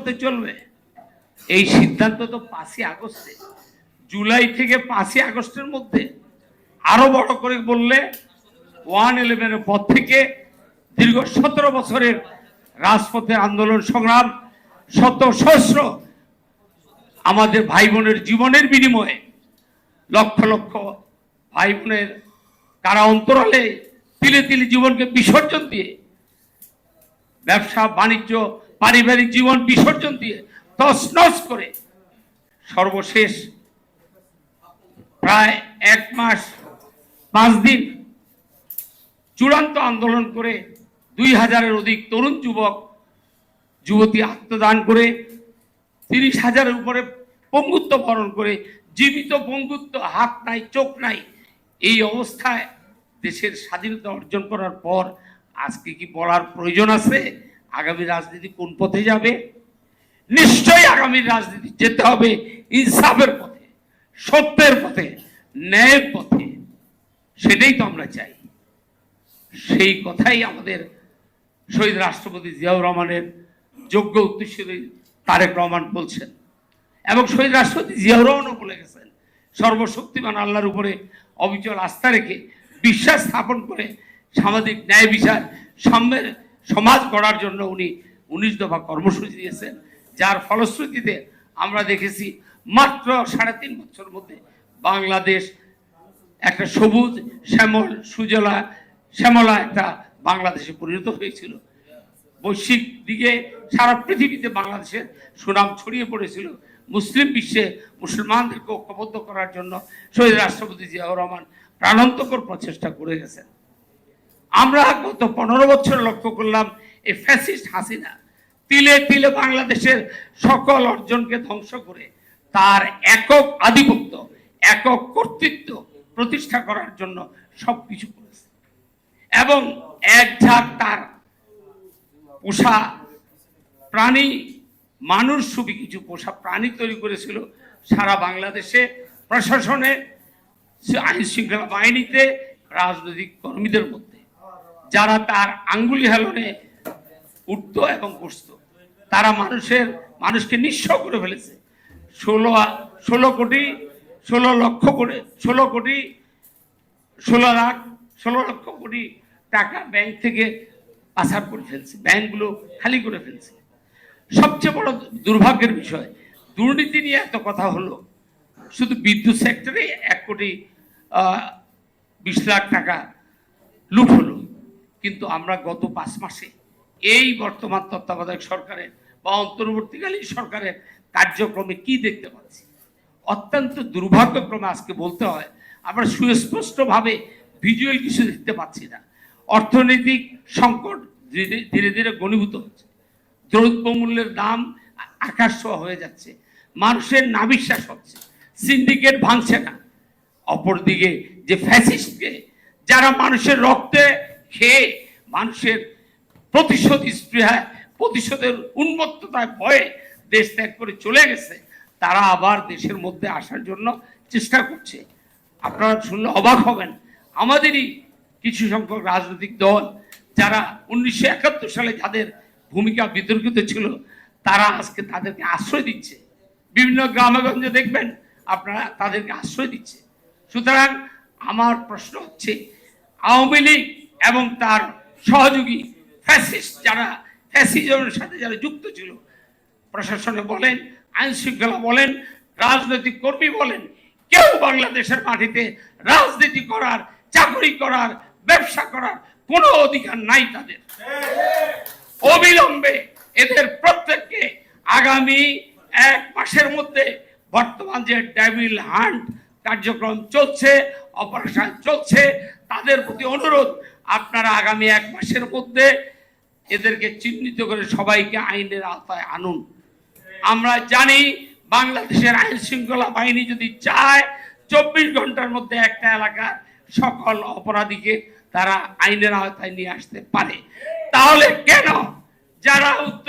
পথে চলবে। এই সিদ্ধান্ত তো পাঁচই আগস্টে। জুলাই থেকে পাঁচই আগস্টের মধ্যে আরও বড় করে বললে ওয়ান ইলেভেনের পর থেকে দীর্ঘ সতেরো বছরের রাজপথে আন্দোলন সংগ্রাম, শত সহস্র আমাদের ভাই বোনের জীবনের বিনিময়ে লক্ষ লক্ষ ভাই বোনের কারা অন্তরালে তিলে তিলে জীবনকে বিসর্জন দিয়ে ব্যবসা, বাণিজ্য পারিবারিক জীবন বিসর্জন দিয়ে তছনছ করে সর্বশেষ প্রায় এক মাস, পাঁচ দিন চূড়ান্ত আন্দোলন করে দুই হাজারের অধিক তরুণ যুবক, যুবতী আত্মদান করে তিরিশ হাজারের উপরে পঙ্গুত্ব বরণ করে জীবিত পঙ্গুত্ব, হাত নাই, চোখ নাই, এই অবস্থায় দেশের স্বাধীনতা অর্জন করার পর আজকে কি বলার প্রয়োজন আছে? আগামী রাজনীতি কোন পথে যাবে? নিশ্চয়ই আগামী রাজনীতি যেতে হবে ইনসাফের পথে, সত্যের পথে, ন্যায়ের পথে। সেটাই তো আমরা চাই। সেই কথাই আমাদের শহীদ রাষ্ট্রপতি জিয়াউর রহমানের যোগ্য উত্তরসূরি তারেক রহমান বলছেন। এবং শহীদ রাষ্ট্রপতি জিয়াউর রহমানও বলে গেছেন, সর্বশক্তিমান আল্লাহর উপরে অবিচল আস্থা রেখে বিশ্বাস স্থাপন করে সামাজিক ন্যায় বিচার সাম্যের সমাজ গড়ার জন্য উনি উনিশ দফা কর্মসূচি দিয়েছেন, যার ফলশ্রুতিতে আমরা দেখেছি মাত্র সাড়ে তিন বছর মধ্যে বাংলাদেশ একটা সবুজ, শ্যামল, সুজলা, শ্যামলা একটা বাংলাদেশে পরিণত হয়েছিল। বৈশ্বিক দিকে সারা পৃথিবীতে বাংলাদেশের সুনাম ছড়িয়ে পড়েছিল। মুসলিম বিশ্বে মুসলমানদেরকে ঐক্যবদ্ধ করার জন্য শহীদ রাষ্ট্রপতি জিয়াউর রহমান প্রাণান্তকর প্রচেষ্টা করে গেছেন। আমরা গত পনেরো বছর লক্ষ্য করলাম, এই ফ্যাসিস্ট হাসিনা তিলে তিলে বাংলাদেশের সকল অর্জনকে ধ্বংস করে তার একক আধিপত্য, একক কর্তৃত্ব প্রতিষ্ঠা করার জন্য সব কিছু করেছে। এবং এক ঝাঁক তার পোষা প্রাণী, মানুষ সুবি কিছু পোষা প্রাণী তৈরি করেছিল সারা বাংলাদেশে, প্রশাসনে আইন শৃঙ্খলা বাহিনীতে, রাজনৈতিক কর্মীদের মধ্যে। যারা তার আঙ্গুলি হেলনে উঠত এবং বসত, তারা মানুষের, মানুষকে নিঃস্ব করে ফেলেছে। ষোলো ষোলো কোটি, ষোলো লক্ষ কোটি ষোলো কোটি, ষোলো লাখ, ষোলো লক্ষ কোটি টাকা ব্যাংক থেকে পাচার করে ফেলছে। ব্যাংকগুলো খালি করে ফেলছে। সবচেয়ে বড় দুর্ভাগ্যের বিষয়, দুর্নীতি নিয়ে এত কথা হলো। শুধু বিদ্যুৎ সেক্টরে এক কোটি বিশ লাখ টাকা লুট হলো। কিন্তু আমরা গত পাঁচ মাসে এই বর্তমান তত্ত্বাবধায়ক সরকারের বা অন্তর্বর্তীকালীন সরকারের কার্যক্রমে কি দেখতে পাচ্ছি? অত্যন্ত দুর্ভাগ্যক্রমে আজকে বলতে হয়, আমরা সুস্পষ্টভাবে ভিজুয়াল কিছু দেখতে পাচ্ছি না। অর্থনৈতিক সংকট ধীরে ধীরে ঘনীভূত হচ্ছে। দ্রব্যমূল্যের দাম আকাশ হয়ে যাচ্ছে। মানুষের নাবিশ্বাস হচ্ছে। সিন্ডিকেট ভাঙছে না। অপরদিকে যে ফ্যাসিস্টকে, যারা মানুষের রক্তে খেয়ে মানুষের প্রতিশোধ স্পৃহায় প্রতিশোধের উন্মত্ততায় ভয়ে দেশ ত্যাগ করে চলে গেছে। তারা আবার দেশের মধ্যে আসার জন্য চেষ্টা করছে। আপনারা শুনলে অবাক হবেন। আমাদেরই কিছু সংখ্যক রাজনৈতিক দল যারা উনিশশো একাত্তর সালে যাদের ভূমিকা বিতর্কিত ছিল, তারা আজকে তাদেরকে আশ্রয় দিচ্ছে। বিভিন্ন গ্রামেগঞ্জে দেখবেন আপনারা তাদেরকে আশ্রয় দিচ্ছে। সুতরাং আমার প্রশ্ন হচ্ছে, আওয়ামী লীগ এবং তার সহযোগী ফ্যাসিস্ট যারা, ফ্যাসিজমের সাথে যারা যুক্ত ছিল, প্রশাসনে বলেন আইন শৃঙ্খলা বলেন, রাজনৈতিক কর্মী বলেন, কেউ বাংলাদেশের মাটিতে রাজনীতি করার, চাকরি করার, ব্যবসা করার কোনো অধিকার নাই তাদের। অবিলম্বে এদের প্রত্যেককে আগামী এক মাসের মধ্যে বর্তমান যে ডেভিল হান্ট কার্যক্রম চলছে, অপারেশন চলছে, তাদের প্রতি অনুরোধ আপনারা আগামী এক মাসের মধ্যে এদেরকে চিহ্নিত করে সবাইকে আইনের আওতায় আনুন। আমরা জানি বাংলাদেশের আইন শৃঙ্খলা বাহিনী যদি চায়, চব্বিশ ঘণ্টার মধ্যে একটা এলাকার সকল অপরাধীকে তারা আইনের আওতায় নিয়ে আসতে পারে। তাহলে কেন? যারা